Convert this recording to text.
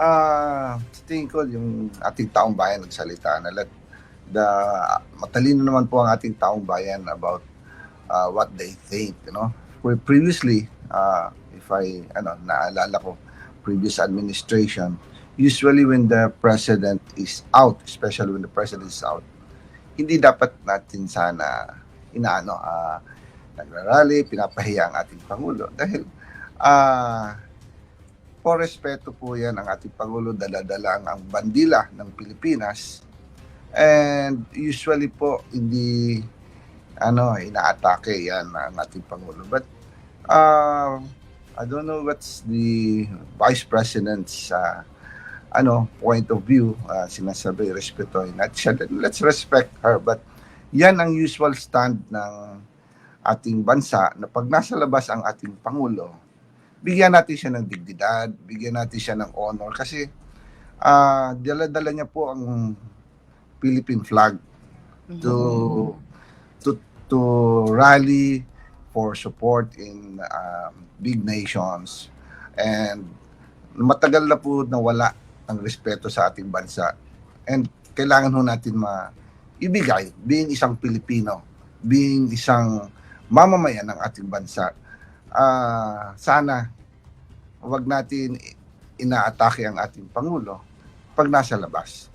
Ah, sa tingin ko yung ating taong bayan nagsalita na let the matalino naman po ang ating taong bayan about uh, what they think, you know. Pre- Previously, uh, if I ano naalala ko previous administration, usually when the president is out, especially when the president is out, hindi dapat natin sana inaano ah nagrarally, pinapahiya ang ating pangulo dahil ah po respeto po yan ang ating Pangulo, daladala ang, bandila ng Pilipinas. And usually po, hindi ano, inaatake yan ang ating Pangulo. But uh, I don't know what's the Vice President's uh, ano, point of view. Uh, sinasabi, respetuhin natin. Let's respect her. But yan ang usual stand ng ating bansa na pag nasa labas ang ating Pangulo, bigyan natin siya ng dignidad, bigyan natin siya ng honor. Kasi ah dala-dala niya po ang Philippine flag to to to rally for support in um, big nations. And matagal na po nawala ang respeto sa ating bansa. And kailangan ho natin ma ibigay being isang Pilipino being isang mamamayan ng ating bansa. Ah sana wag natin inaatake ang ating pangulo pag nasa labas